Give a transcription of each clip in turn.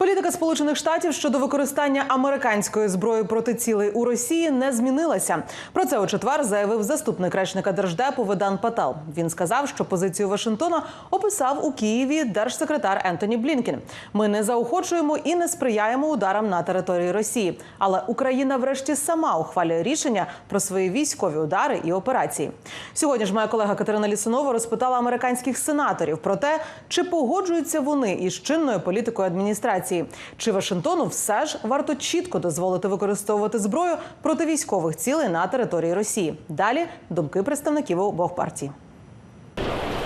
Політика Сполучених Штатів щодо використання американської зброї проти цілей у Росії не змінилася. Про це у четвер заявив заступник речника держдепу Ведан Пател. Він сказав, що позицію Вашингтона описав у Києві держсекретар Ентоні Блінкен. Ми не заохочуємо і не сприяємо ударам на території Росії. Але Україна, врешті, сама ухвалює рішення про свої військові удари і операції. Сьогодні ж моя колега Катерина Лісунова розпитала американських сенаторів про те, чи погоджуються вони із чинною політикою адміністрації, чи Вашингтону все ж варто чітко дозволити використовувати зброю проти військових цілей на території Росії. Далі думки представників обох партій.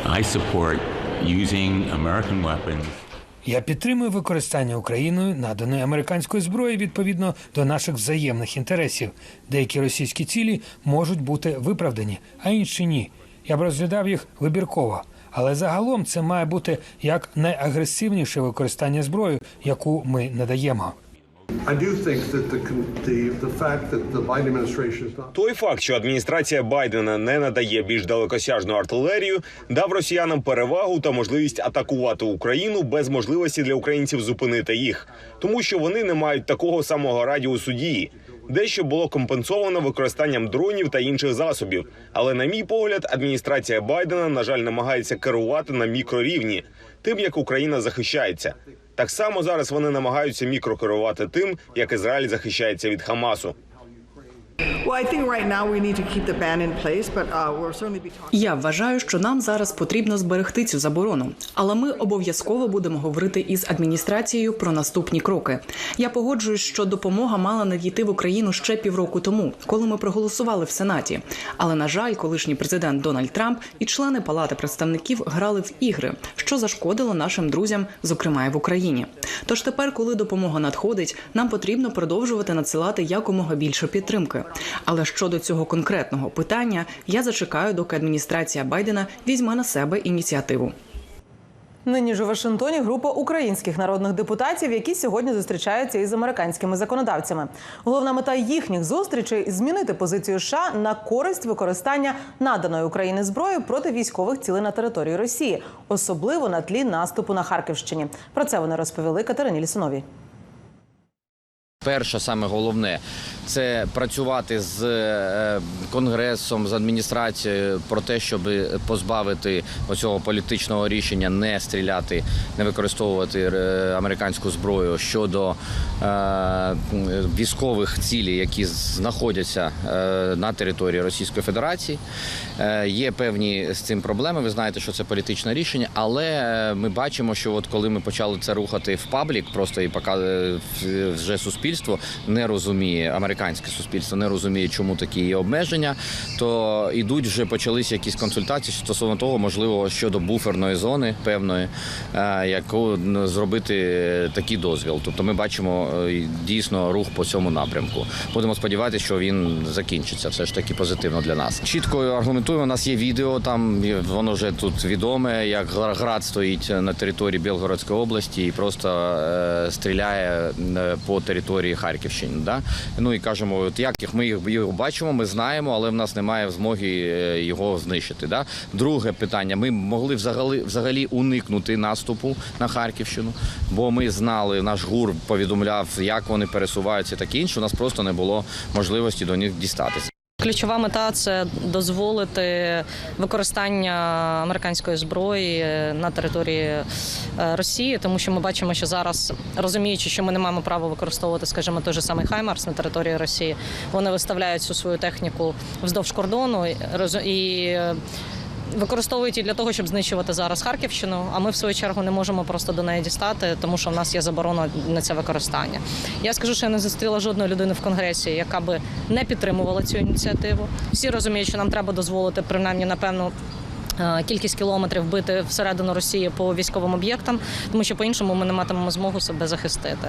I support using American weapons Я підтримую використання Україною наданої американської зброї відповідно до наших взаємних інтересів. Деякі російські цілі можуть бути виправдані, а інші ні. Я б розглядав їх вибірково. Але загалом це має бути як найагресивніше використання зброї, яку ми надаємо. Той факт, що адміністрація Байдена не надає більш далекосяжну артилерію, дав росіянам перевагу та можливість атакувати Україну без можливості для українців зупинити їх, тому що вони не мають такого самого радіусу дії. Дещо було компенсовано використанням дронів та інших засобів. Але, на мій погляд, адміністрація Байдена, на жаль, намагається керувати на мікрорівні, тим як Україна захищається. Так само зараз вони намагаються мікрокерувати тим, як Ізраїль захищається від Хамасу. Uh. Я вважаю, що нам зараз потрібно зберегти цю заборону, але ми обов'язково будемо говорити із адміністрацією про наступні кроки. Я погоджуюсь, що допомога мала надійти в Україну ще півроку тому, коли ми проголосували в Сенаті. Але на жаль, колишній президент Дональд Трамп і члени Палати представників грали в ігри, що зашкодило нашим друзям, зокрема і в Україні. Тож тепер, коли допомога надходить, нам потрібно продовжувати надсилати якомога більше підтримки. Але щодо цього конкретного питання, я зачекаю, доки адміністрація Байдена візьме на себе ініціативу. Нині ж у Вашингтоні група українських народних депутатів, які сьогодні зустрічаються із американськими законодавцями. Головна мета їхніх зустрічей змінити позицію США на користь використання наданої Україні зброї проти військових цілей на території Росії, особливо на тлі наступу на Харківщині. Про це вони розповіли Катерині Лісуновій. Перше, саме головне, це працювати з е, конгресом, з адміністрацією про те, щоб позбавити оцього політичного рішення не стріляти, не використовувати е, американську зброю щодо е, військових цілей, які знаходяться на території Російської Федерації. Є певні з цим проблеми. Ви знаєте, що це політичне рішення, але ми бачимо, що от коли ми почали це рухати в паблік, просто і показує вже суспільство не розуміє, американське суспільство не розуміє, чому такі є обмеження, то ідуть вже почалися якісь консультації стосовно того, можливо, щодо буферної зони певної, е, яку зробити такий дозвіл. Тобто ми бачимо е, дійсно рух по цьому напрямку. Будемо сподіватися, що він закінчиться. Все ж таки позитивно для нас. Чітко аргументуємо. У нас є відео. Там воно вже тут відоме, як град стоїть на території Білгородської області і просто е, стріляє по території Харківщини. Да? Ну і кажемо, от як їх ми їх бачимо, ми знаємо, але в нас немає змоги е, його знищити. Да? Друге питання: ми могли взагалі взагалі уникнути наступу на Харківщину, бо ми знали, наш гур повідомляв, як вони пересуваються, і інше. У нас просто не було можливості до них дістатися. Ключова мета це дозволити використання американської зброї на території е, Росії, тому що ми бачимо, що зараз розуміючи, що ми не маємо права використовувати, скажімо, той же самий Хаймарс на території Росії, вони виставляють всю свою техніку вздовж кордону і роз- і. Використовують для того, щоб знищувати зараз Харківщину. А ми в свою чергу не можемо просто до неї дістати, тому що в нас є заборона на це використання. Я скажу, що я не зустріла жодної людини в конгресі, яка би не підтримувала цю ініціативу. Всі розуміють, що нам треба дозволити принаймні на певну. е, Кількість кілометрів бити всередину Росії по військовим об'єктам, тому що по-іншому ми не матимемо змогу себе захистити.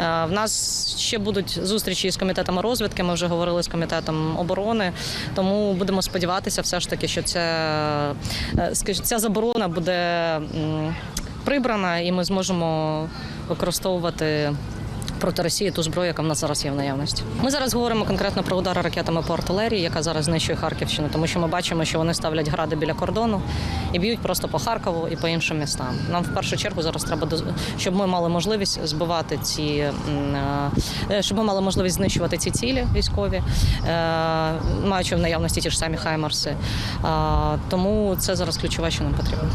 Е, В нас ще будуть зустрічі з комітетами розвідки. Ми вже говорили з комітетом оборони. Тому будемо сподіватися, все ж таки, що ця, е, ця заборона буде прибрана, і ми зможемо використовувати проти Росії ту зброю, яка в нас зараз є в наявності. Ми зараз говоримо конкретно про удари ракетами по артилерії, яка зараз знищує Харківщину, тому що ми бачимо, що вони ставлять гради біля кордону і б'ють просто по Харкову і по іншим містам. Нам в першу чергу зараз треба щоб ми мали можливість збивати ці е, щоб ми мали можливість знищувати ці цілі військові, е, маючи в наявності ті ж самі хаймарси. Тому це зараз ключове, що нам потрібно.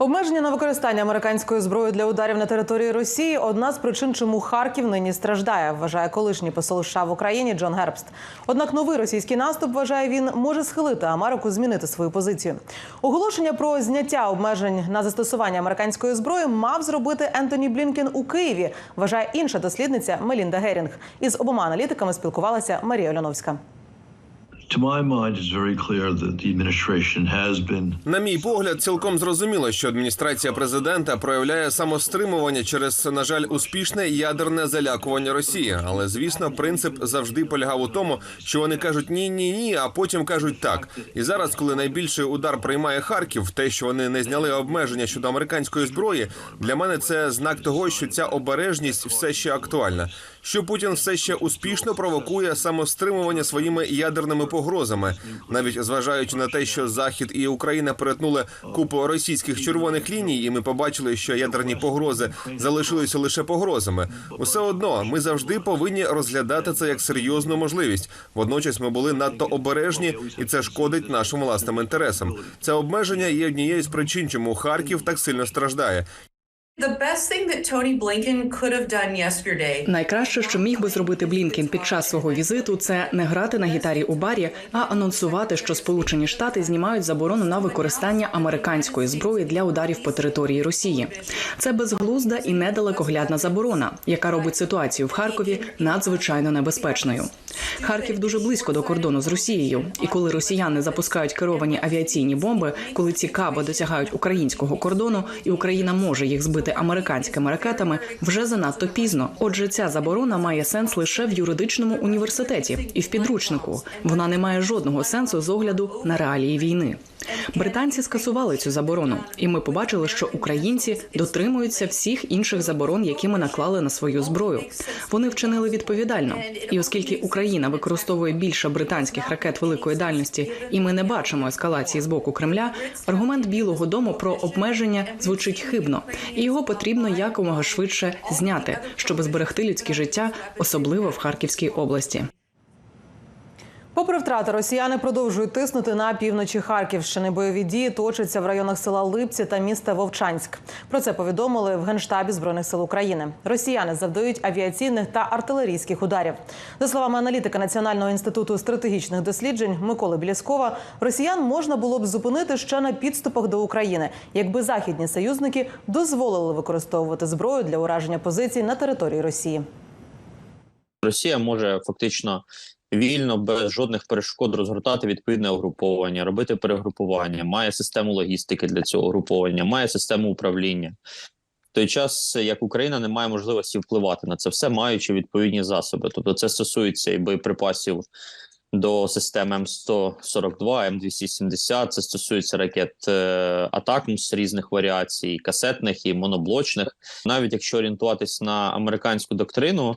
Обмеження на використання американської зброї для ударів на території Росії одна з причин, чому Харків нині страждає, вважає колишній посол США в Україні Джон Гербст. Однак новий російський наступ, вважає він, може схилити Америку змінити свою позицію. Оголошення про зняття обмежень на застосування американської зброї мав зробити Ентоні Блінкен у Києві. Вважає інша дослідниця Мелінда Герінг. Із обома аналітиками спілкувалася Марія Ольоновська. На мій погляд, цілком зрозуміло, що адміністрація президента проявляє самостримування через, на жаль, успішне ядерне залякування Росії. Але звісно, принцип завжди полягав у тому, що вони кажуть ні, ні, ні, а потім кажуть так. І зараз, коли найбільший удар приймає Харків, те, що вони не зняли обмеження щодо американської зброї, для мене це знак того, що ця обережність все ще актуальна. Що Путін все ще успішно провокує самостримування своїми ядерними погрозами, навіть зважаючи на те, що Захід і Україна перетнули купу російських червоних ліній, і ми побачили, що ядерні погрози залишилися лише погрозами. Усе одно ми завжди повинні розглядати це як серйозну можливість. Водночас ми були надто обережні, і це шкодить нашим власним інтересам. Це обмеження є однією з причин, чому Харків так сильно страждає. Найкраще, що міг би зробити Блінкен під час свого візиту, це не грати на гітарі у барі, а анонсувати, що Сполучені Штати знімають заборону на використання американської зброї для ударів по території Росії. Це безглузда і недалекоглядна заборона, яка робить ситуацію в Харкові надзвичайно небезпечною. Харків дуже близько до кордону з Росією, і коли росіяни запускають керовані авіаційні бомби, коли ці каби досягають українського кордону, і Україна може їх збити американськими ракетами, вже занадто пізно. Отже, ця заборона має сенс лише в юридичному університеті і в підручнику. Вона не має жодного сенсу з огляду на реалії війни. Британці скасували цю заборону, і ми побачили, що українці дотримуються всіх інших заборон, які ми наклали на свою зброю. Вони вчинили відповідально. І оскільки Україна використовує більше британських ракет великої дальності, і ми не бачимо ескалації з боку Кремля, аргумент Білого Дому про обмеження звучить хибно, і його потрібно якомога швидше зняти, щоб зберегти людське життя, особливо в Харківській області. Попри втрати, росіяни продовжують тиснути на півночі Харківщини. Бойові дії точаться в районах села Липці та міста Вовчанськ. Про це повідомили в генштабі збройних сил України. Росіяни завдають авіаційних та артилерійських ударів. За словами аналітика Національного інституту стратегічних досліджень Миколи Блєскова, росіян можна було б зупинити ще на підступах до України, якби західні союзники дозволили використовувати зброю для ураження позицій на території Росії. Росія може фактично вільно без жодних перешкод розгортати відповідне угруповання, робити перегрупування, має систему логістики для цього угруповання, має систему управління. В той час як Україна не має можливості впливати на це все, маючи відповідні засоби. Тобто, це стосується і боєприпасів до систем М142, М270, це стосується ракет е, Атакмс різних варіацій, касетних і моноблочних. Навіть якщо орієнтуватись на американську доктрину,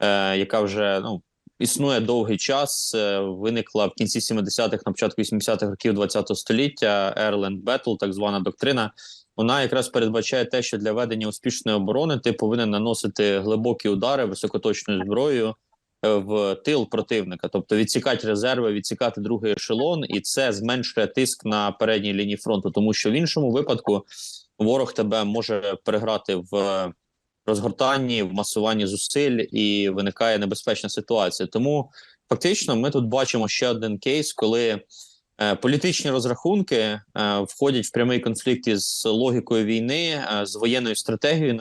е, яка вже ну існує довгий час. е, Виникла в кінці 70-х, на початку 80-х років 20-го століття. Erland Battle, так звана доктрина. Вона якраз передбачає те, що для ведення успішної оборони ти повинен наносити глибокі удари високоточною зброєю е, в тил противника, тобто відсікати резерви, відсікати другий ешелон, і це зменшує тиск на передній лінії фронту, тому що в іншому випадку ворог тебе може переграти в розгортанні, в масуванні зусиль і виникає небезпечна ситуація. Тому фактично ми тут бачимо ще один кейс, коли е, політичні розрахунки е, входять в прямий конфлікт із логікою війни, е, з воєнною стратегією.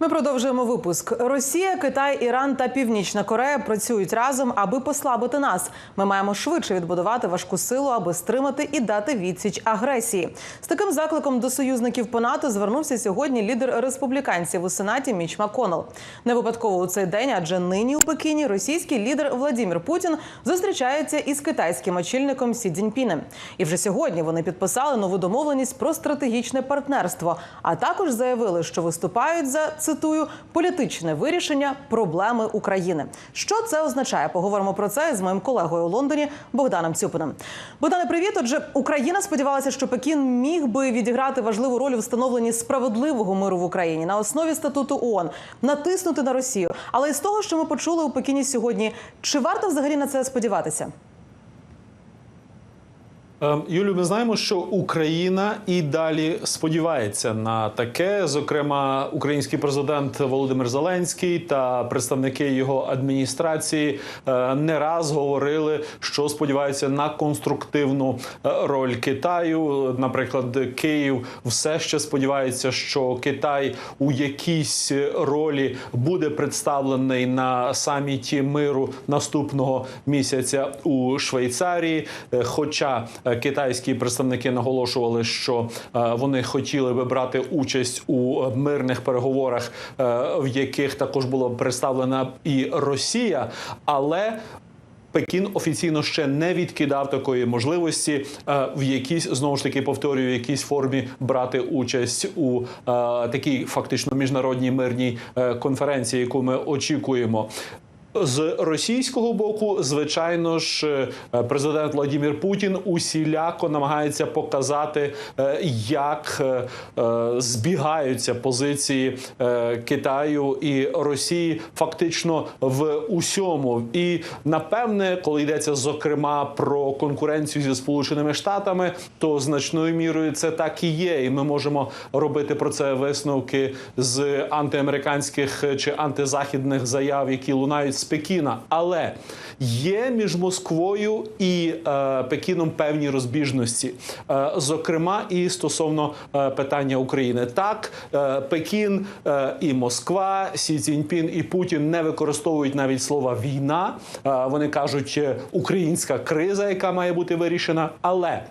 Ми продовжуємо випуск. Росія, Китай, Іран та Північна Корея працюють разом, аби послабити нас. Ми маємо швидше відбудувати важку силу, аби стримати і дати відсіч агресії. З таким закликом до союзників по НАТО звернувся сьогодні лідер республіканців у сенаті Міч Маконел. Не випадково у цей день, адже нині у Пекіні російський лідер Владімір Путін зустрічається із китайським очільником Сі Цзіньпінем. І вже сьогодні вони підписали нову домовленість про стратегічне партнерство, а також заявили, що виступають за цитую політичне вирішення проблеми України. Що це означає? Поговоримо про це з моїм колегою у Лондоні Богданом Цюпиним. Богдане, привіт. Отже, Україна сподівалася, що Пекін міг би відіграти важливу роль у встановленні справедливого миру в Україні на основі статуту ООН, натиснути на Росію. Але із того, що ми почули у Пекіні сьогодні, чи варто взагалі на це сподіватися? Ем, Юлю, ми знаємо, що Україна і далі сподівається на таке. Зокрема, український президент Володимир Зеленський та представники його адміністрації е, не раз говорили, що сподіваються на конструктивну е, роль Китаю. Наприклад, Київ все ще сподівається, що Китай у якійсь ролі буде представлений на саміті миру наступного місяця у Швейцарії. Е, Хоча китайські представники наголошували, що е, вони хотіли би брати участь у мирних переговорах, е, в яких також була представлена і Росія, але Пекін офіційно ще не відкидав такої можливості е, в якійсь знову ж таки повторюю, в якійсь формі брати участь у е, такій фактично міжнародній мирній е, конференції, яку ми очікуємо. З російського боку, звичайно ж, е, президент Владимир Путін усіляко намагається показати, е, як е, збігаються позиції Китаю і Росії фактично в усьому. І напевне, коли йдеться зокрема про конкуренцію зі Сполученими Штатами, то значною мірою це так і є, і ми можемо робити про це висновки з антиамериканських чи антизахідних заяв, які лунають з Пекіна. Але є між Москвою і е, Пекіном певні розбіжності, е, зокрема і стосовно е, питання України. Так, е, Пекін е, і Москва, Сі Цзіньпін і Путін не використовують навіть слова війна. Е, вони кажуть українська криза, яка має бути вирішена, але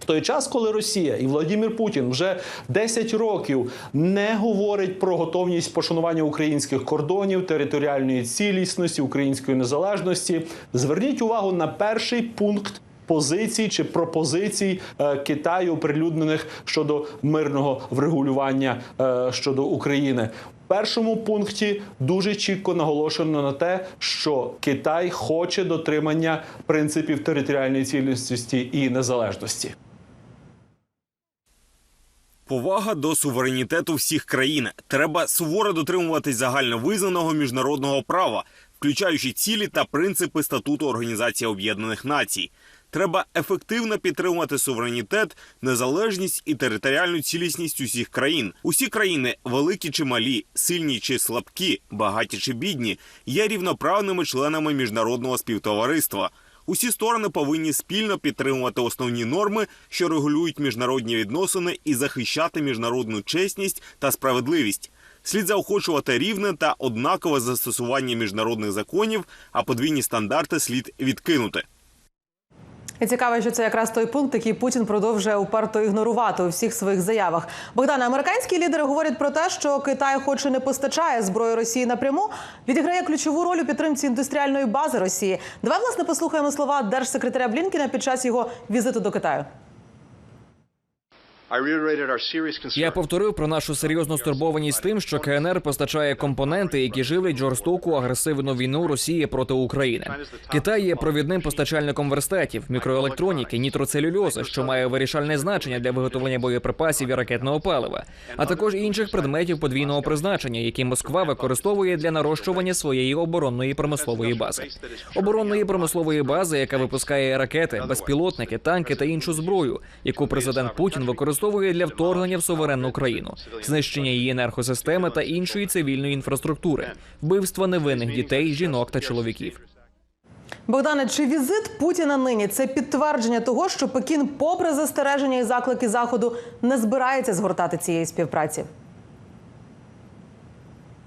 в той час, коли Росія і Владимир Путін вже 10 років не говорить про готовність пошанування українських кордонів, територіальної цілісності, української незалежності, зверніть увагу на перший пункт. Позицій чи пропозицій е, Китаю, оприлюднених щодо мирного врегулювання е, щодо України, в першому пункті дуже чітко наголошено на те, що Китай хоче дотримання принципів територіальної цілісності і незалежності. Повага до суверенітету всіх країн. Треба суворо дотримуватись загальновизнаного міжнародного права, включаючи цілі та принципи статуту Організації Об'єднаних Націй. Треба ефективно підтримувати суверенітет, незалежність і територіальну цілісність усіх країн. Усі країни, великі чи малі, сильні чи слабкі, багаті чи бідні, є рівноправними членами міжнародного співтовариства. Усі сторони повинні спільно підтримувати основні норми, що регулюють міжнародні відносини, і захищати міжнародну чесність та справедливість. Слід заохочувати рівне та однакове застосування міжнародних законів, а подвійні стандарти слід відкинути. І цікаво, що це якраз той пункт, який Путін продовжує уперто ігнорувати у всіх своїх заявах. Богдан, американські лідери говорять про те, що Китай, хоч і не постачає зброю Росії напряму, відіграє ключову роль у підтримці індустріальної бази Росії. Давай власне послухаємо слова держсекретаря Блінкіна під час його візиту до Китаю. Я повторив про нашу серйозну стурбованість тим, що КНР постачає компоненти, які живлять жорстоку агресивну війну Росії проти України. Китай є провідним постачальником верстатів, мікроелектроніки, нітроцелюльози, що має вирішальне значення для виготовлення боєприпасів і ракетного палива, а також інших предметів подвійного призначення, які Москва використовує для нарощування своєї оборонної промислової бази. Оборонної промислової бази, яка випускає ракети, безпілотники, танки та іншу зброю, яку президент Путін використовує для вторгнення в суверенну країну, знищення її енергосистеми та іншої цивільної інфраструктури, вбивства невинних дітей, жінок та чоловіків. Богдане, чи візит Путіна нині це підтвердження того, що Пекін, попри застереження і заклики заходу, не збирається згортати цієї співпраці?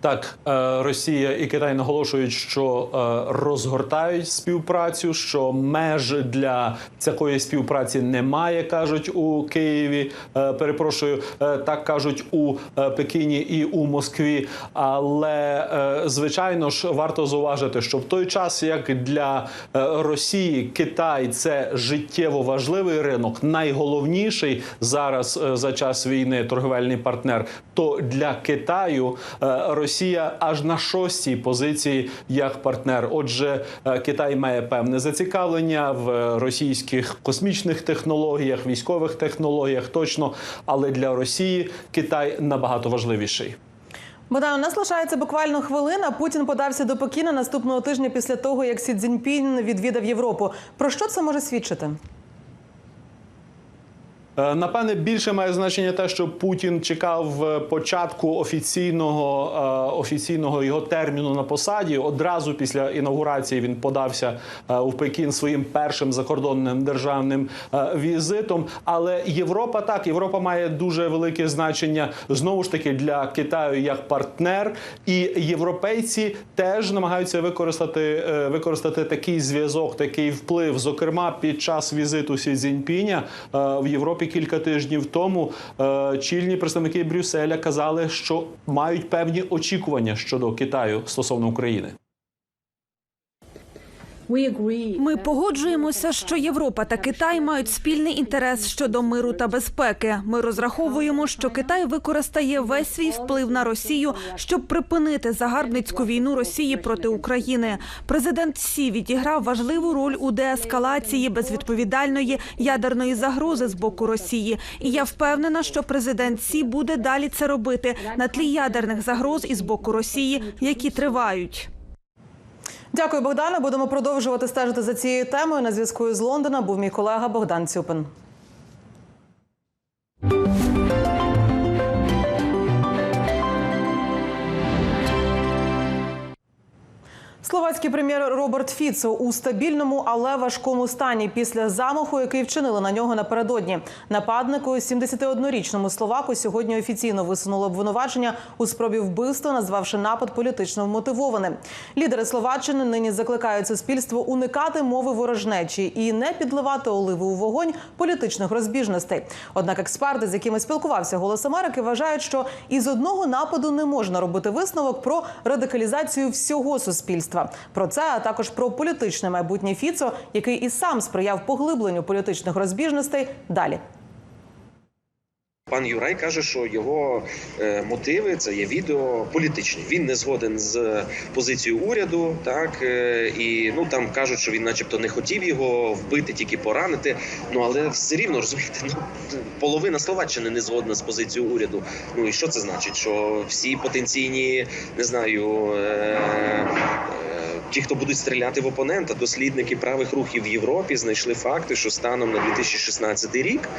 Так, е, Росія і Китай наголошують, що е, розгортають співпрацю, що меж для такої співпраці немає, кажуть у Києві. Е, Перепрошую, так кажуть у Пекіні і у Москві. Але звичайно ж варто зауважити, що в той час, як для Росії Китай це життєво важливий ринок, найголовніший зараз за час війни торговельний партнер, то для Китаю е, Росія аж на шостій позиції як партнер. Отже, е, Китай має певне зацікавлення в російських космічних технологіях, військових технологіях, точно, але для Росії Китай набагато важливіший. Богдан, у нас лишається буквально хвилина. Путін подався до Пекіна наступного тижня після того, як Сі Цзіньпін відвідав Європу. Про що це може свідчити? Е, Напевне, більше має значення те, що Путін чекав е, початку офіційного е, офіційного його терміну на посаді. Одразу після інаугурації він подався у Пекін своїм першим закордонним державним візитом. Але Європа так Європа має дуже велике значення знову ж таки для Китаю як партнер, і європейці теж намагаються використати використати такий зв'язок, такий вплив. Зокрема, під час візиту Сі Цзіньпіня в Європі кілька тижнів тому е, чільні представники Брюсселя казали, що мають певні очікування щодо Китаю стосовно України. Ми погоджуємося, що Європа та Китай мають спільний інтерес щодо миру та безпеки. Ми розраховуємо, що Китай використає весь свій вплив на Росію, щоб припинити загарбницьку війну Росії проти України. Президент Сі відіграв важливу роль у деескалації безвідповідальної ядерної загрози з боку Росії. І я впевнена, що президент Сі буде далі це робити на тлі ядерних загроз із боку Росії, які тривають. Дякую, Богдане. Будемо продовжувати стежити за цією темою. На зв'язку з Лондона був мій колега Богдан Цюпин. Словацький прем'єр Роберт Фіцо у стабільному, але важкому стані після замаху, який вчинили на нього напередодні. Нападнику 71-річному словаку сьогодні офіційно висунуло обвинувачення у спробі вбивства, назвавши напад політично вмотивованим. Лідери Словаччини нині закликають суспільство уникати мови ворожнечі і не підливати оливи у вогонь політичних розбіжностей. Однак експерти, з якими спілкувався Голос Америки, вважають, що із одного нападу не можна робити висновок про радикалізацію всього суспільства. Про це а також про політичне майбутнє Фіцо, який і сам сприяв поглибленню політичних розбіжностей. Далі. Пан Юрай каже, що його е, мотиви це є відео політичні. Він не згоден з позицією уряду, так е, і ну там кажуть, що він, начебто, не хотів його вбити, тільки поранити. Ну але все рівно розумієте, ну половина словаччини не згодна з позицією уряду. Ну і що це значить? Що всі потенційні не знаю. Е, Ті, хто будуть стріляти в опонента, дослідники правих рухів в Європі знайшли факти, що станом на 2016 рік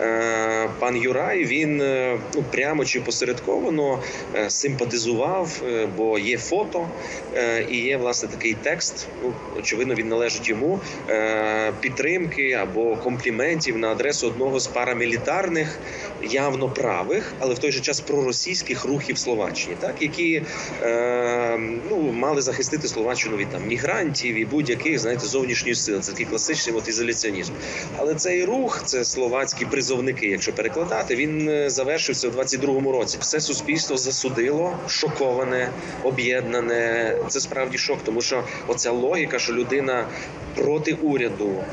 е, пан Юрай він е, ну прямо чи посередковано е, симпатизував, бо є фото і є власне такий текст. Ну очевидно, він належить йому підтримки або компліментів на адресу одного з парамілітарних, явно правих, але в той же час проросійських рухів Словаччини, так які ну мали захистити Словаччину від там мігрантів і будь-яких знаєте зовнішньої сили. Це такий класичний от ізоляціонізм. Але цей рух, це словацькі призовники, якщо перекладати, він е, завершився в 22-му році. Все суспільство засудило, шоковане, об'єднане. Це справді шок, тому що оця логіка, що людина проти уряду.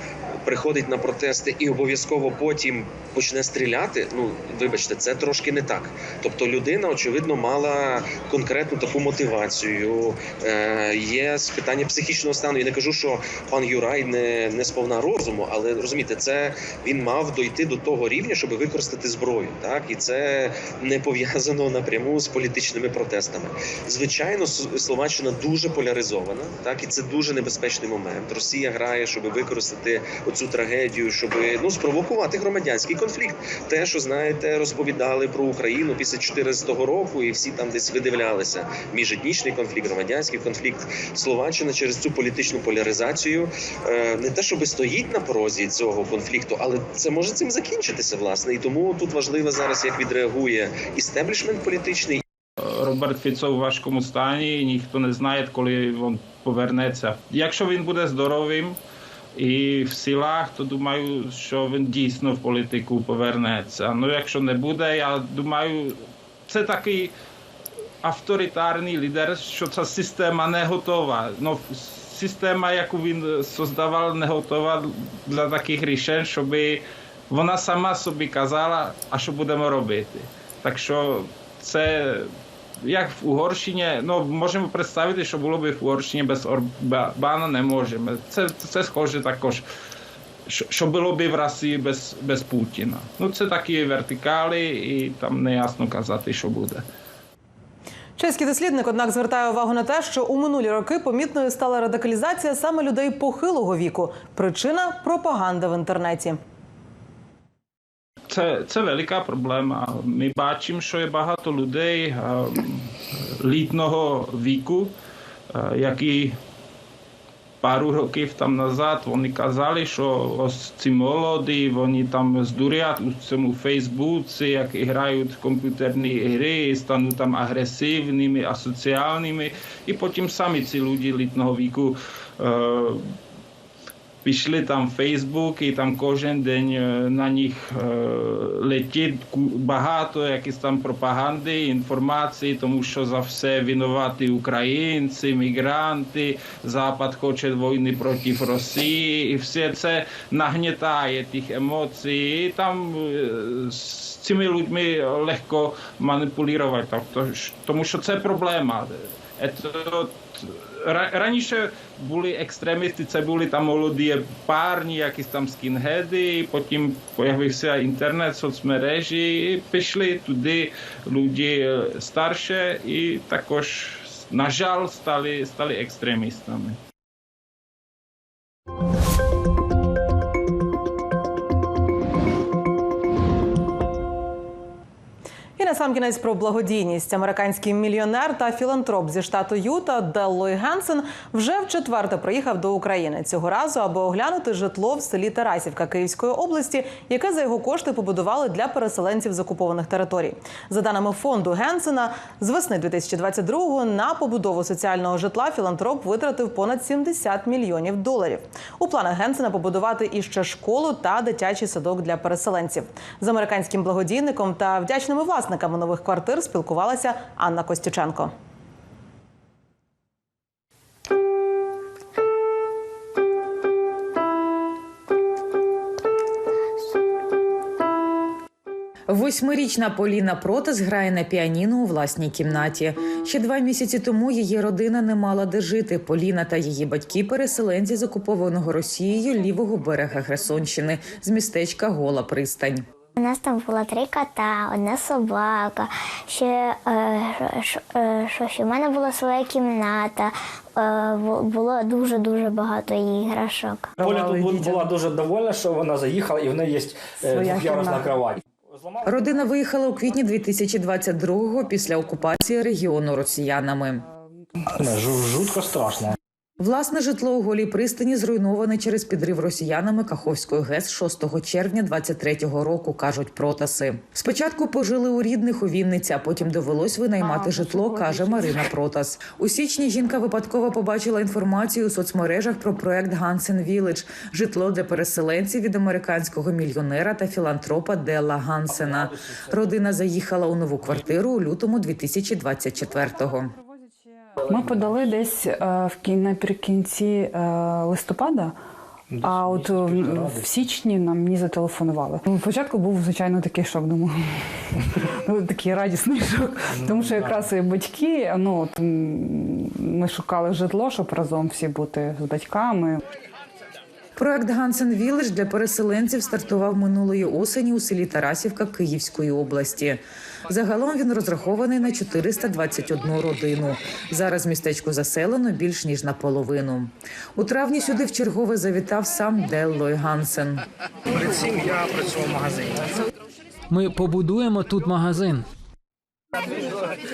Приходить на протести і обов'язково потім почне стріляти. Ну вибачте, це трошки не так. Тобто, людина очевидно мала конкретну таку мотивацію. Е, є питання психічного стану. Я не кажу, що пан Юрай не, не сповна розуму, але розумієте, це він мав дойти до того рівня, щоб використати зброю. Так і це не пов'язано напряму з політичними протестами. Звичайно, Словаччина дуже поляризована, так і це дуже небезпечний момент. Росія грає, щоб використати оцю трагедію, щоб ну спровокувати громадянський конфлікт. Те, що знаєте, розповідали про Україну після 14 року, і всі там десь видивлялися міжетнічний конфлікт, громадянський конфлікт. Словаччина через цю політичну поляризацію е, не те, щоб стоїть на порозі цього конфлікту, але це може цим закінчитися, власне. І тому тут важливо зараз, як відреагує істеблішмент політичний. Роберт Фіцо у важкому стані, ніхто не знає, коли він повернеться. Якщо він буде здоровим і в силах, то думаю, що він дійсно в політику повернеться. Ну якщо не буде, я думаю, це такий авторитарний лідер, що ця система не готова. Ну, система, яку він создавав, не готова для таких рішень, щоб вона сама собі казала, а що будемо робити. Так що це як в Угорщині, ну можемо представити, що було б в Угорщині без Орбана, не можемо. Це, це схоже також. Що, було б в Росії без, без Путіна. Ну це такі вертикалі, і там не ясно казати, що буде. Чеський дослідник, однак, звертає увагу на те, що у минулі роки помітною стала радикалізація саме людей похилого віку. Причина пропаганда в інтернеті. Це, це велика проблема. Ми бачимо, що є багато людей літнього віку, які пару років там назад вони казали, що ось ці молоді, вони там здурять у цьому Фейсбуці, як грають в комп'ютерні гри, стануть там агресивними, асоціальними, і потім самі ці люди літнього віку пішли там в Фейсбук і там кожен день е, на них е, летить ку- багато якісь там пропаганди, інформації, тому що за все винуваті українці, мігранти, Запад хоче війни проти Росії, і все це нагнітає тих емоцій. І там е, з цими людьми легко маніпулювати, тобто, ж- тому що це проблема. Це Ra- раніше були екстремісти, це були там молоді парні, якісь там скінхеди, потім з'явився інтернет, соцмережі, і пішли туди люди е, старші і також, на жаль, стали, стали екстремістами. І на сам кінець про благодійність. Американський мільйонер та філантроп зі штату Юта Деллой Генсен вже вчетверте приїхав до України цього разу, аби оглянути житло в селі Тарасівка Київської області, яке за його кошти побудували для переселенців з окупованих територій. За даними фонду Генсена, з весни 2022-го на побудову соціального житла філантроп витратив понад 70 мільйонів доларів. У планах Генсена побудувати іще школу та дитячий садок для переселенців. З американським благодійником та вдячними власниками нових квартир спілкувалася Анна Костюченко. Восьмирічна Поліна Протас грає на піаніно у власній кімнаті. Ще два місяці тому її родина не мала де жити. Поліна та її батьки переселенці з окупованого Росією лівого берега Херсонщини з містечка Гола Пристань. У нас там було три кота, одна собака. Ще е, е, що ще в мене була своя кімната. Е, було дуже дуже багато іграшок. Поля тут бу- була дуже довольна, що вона заїхала і в неї є двох'ярусна кровать. Родина виїхала у квітні 2022-го після окупації регіону росіянами. Жутко страшно. Власне житло у голій пристані зруйноване через підрив росіянами Каховської ГЕС 6 червня 23-го року, кажуть протаси. Спочатку пожили у рідних у Вінниці, а потім довелось винаймати житло, каже Марина Протас. У січні жінка випадково побачила інформацію у соцмережах про проект Гансен Віледж – житло для переселенців від американського мільйонера та філантропа Делла Гансена. Родина заїхала у нову квартиру у лютому 2024-го. Ми подали десь е, в кін- наприкінці е, листопада. А от в, в січні нам мені зателефонували. Ну, Спочатку був звичайно такий шок. Думаю, ну такий радісний шок. Тому що якраз і батьки, ну от ми шукали житло, щоб разом всі бути з батьками. Проект Гансен Віледж для переселенців стартував минулої осені у селі Тарасівка Київської області. Загалом він розрахований на 421 родину. Зараз містечко заселено більш ніж наполовину. У травні сюди вчергове завітав сам Деллой Гансен. Перед цим я працював в магазині. Ми побудуємо тут магазин.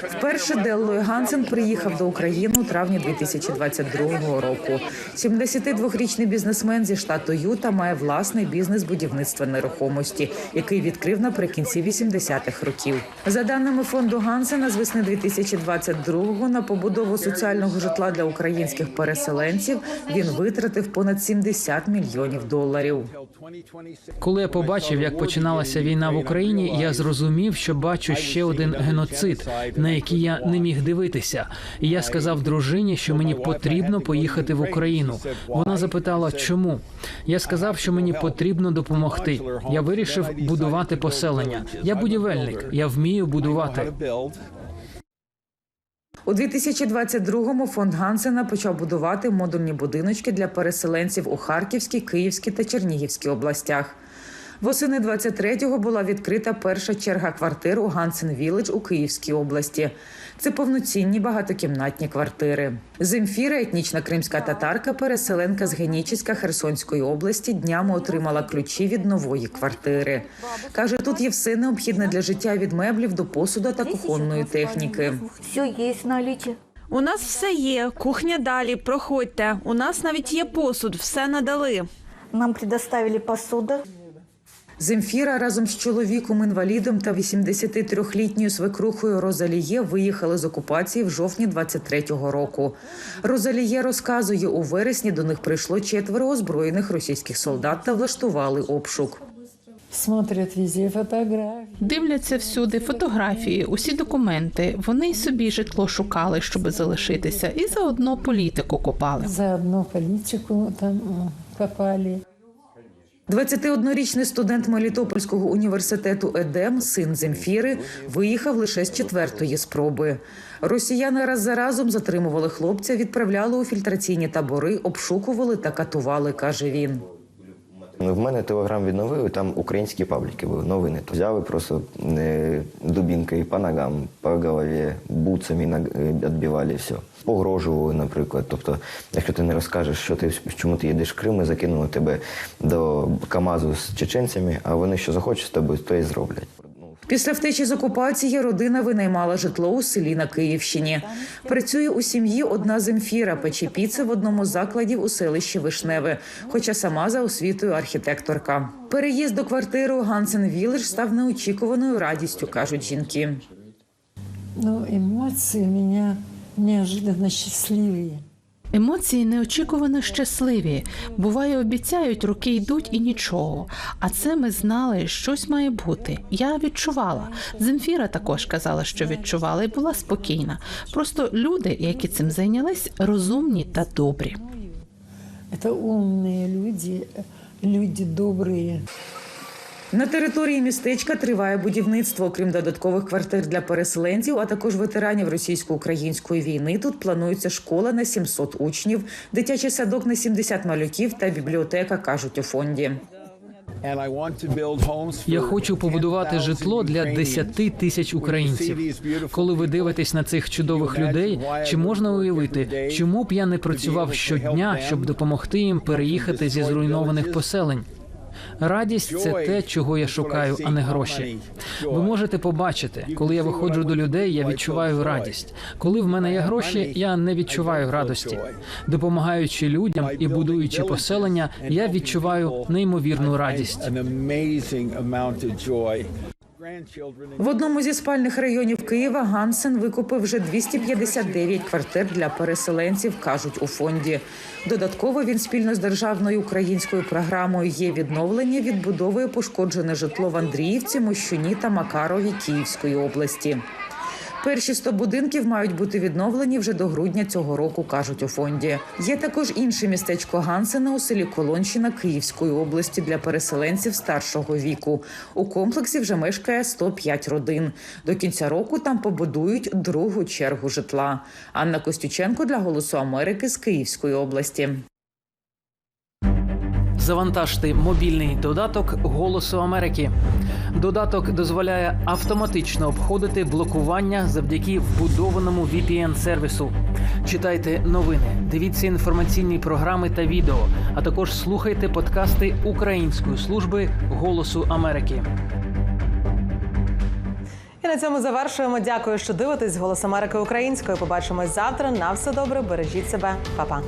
Вперше Деллой Гансен приїхав до України у травні 2022 року. 72-річний бізнесмен зі штату Юта має власний бізнес будівництва нерухомості, який відкрив наприкінці 80-х років. За даними фонду Гансена, з весни 2022-го на побудову соціального житла для українських переселенців він витратив понад 70 мільйонів доларів. Коли я побачив, як починалася війна в Україні, я зрозумів, що бачу ще один геноцид, на який я не міг дивитися. І я сказав дружині, що мені потрібно поїхати в Україну. Вона запитала, чому я сказав, що мені потрібно допомогти. Я вирішив будувати поселення. Я будівельник, я вмію будувати. У 2022-му фонд Гансена почав будувати модульні будиночки для переселенців у Харківській, Київській та Чернігівській областях. Восени 23-го була відкрита перша черга квартир у Гансен Віледж у Київській області. Це повноцінні багатокімнатні квартири. Земфіра, етнічна кримська татарка, переселенка з Генічеська Херсонської області, днями отримала ключі від нової квартири. Каже, тут є все необхідне для життя від меблів до посуду та кухонної техніки. Все є налічі. У нас все є. Кухня далі. Проходьте. У нас навіть є посуд, все надали. Нам предоставили посуду. Земфіра разом з чоловіком-інвалідом та 83-літньою свекрухою Розаліє виїхали з окупації в жовтні 23-го року. Розаліє розказує, у вересні до них прийшло четверо озброєних російських солдат та влаштували обшук. Смотрять везде фотографії. Дивляться всюди фотографії, усі документи. Вони й собі житло шукали, щоб залишитися, і заодно політику копали. Заодно політику там копали. 21-річний студент Мелітопольського університету Едем, син Земфіри, виїхав лише з четвертої спроби. Росіяни раз за разом затримували хлопця, відправляли у фільтраційні табори, обшукували та катували, каже він. В мене телеграм відновили, там українські пабліки були, новини. То взяли просто не дубінкою по ногам, по голові, буцами е, відбивали все. Погрожували, наприклад. Тобто, якщо ти не розкажеш, що ти чому ти їдеш в Крим, ми закинули тебе до Камазу з чеченцями, а вони що захочуть з тобою, то і зроблять. Після втечі з окупації родина винаймала житло у селі на Київщині. Працює у сім'ї одна Земфіра, пече піци в одному з закладів у селищі Вишневе, хоча сама за освітою архітекторка. Переїзд до квартири у Гансен Вілледж став неочікуваною радістю, кажуть жінки. Ну, емоції мене неожиданно щасливі. Емоції неочікувано щасливі. Буває, обіцяють, роки йдуть і нічого. А це ми знали, щось має бути. Я відчувала. Земфіра також казала, що відчувала, і була спокійна. Просто люди, які цим зайнялись, розумні та добрі. Це умні люди, люди добрі. На території містечка триває будівництво. Окрім додаткових квартир для переселенців, а також ветеранів російсько-української війни. Тут планується школа на 700 учнів, дитячий садок на 70 малюків та бібліотека, кажуть у фонді. Я хочу побудувати житло для 10 тисяч українців. Коли ви дивитесь на цих чудових людей, чи можна уявити, чому б я не працював щодня, щоб допомогти їм переїхати зі зруйнованих поселень? Радість це те, чого я шукаю, а не гроші. Ви можете побачити, коли я виходжу до людей, я відчуваю радість. Коли в мене є гроші, я не відчуваю радості. Допомагаючи людям і будуючи поселення, я відчуваю неймовірну радість. В одному зі спальних районів Києва Гансен викупив вже 259 квартир для переселенців, кажуть у фонді. Додатково він спільно з державною українською програмою є відновлення відбудовує пошкоджене житло в Андріївці, Мощуні та Макарові Київської області. Перші 100 будинків мають бути відновлені вже до грудня цього року, кажуть у фонді. Є також інше містечко Гансена у селі Колонщина Київської області для переселенців старшого віку. У комплексі вже мешкає 105 родин. До кінця року там побудують другу чергу житла. Анна Костюченко для Голосу Америки з Київської області. Завантажте мобільний додаток Голосу Америки. Додаток дозволяє автоматично обходити блокування завдяки вбудованому VPN-сервісу. Читайте новини, дивіться інформаційні програми та відео, а також слухайте подкасти Української служби Голосу Америки. І на цьому завершуємо. Дякую, що дивитесь. Голос Америки українською. Побачимось завтра. На все добре. Бережіть себе, Па-па.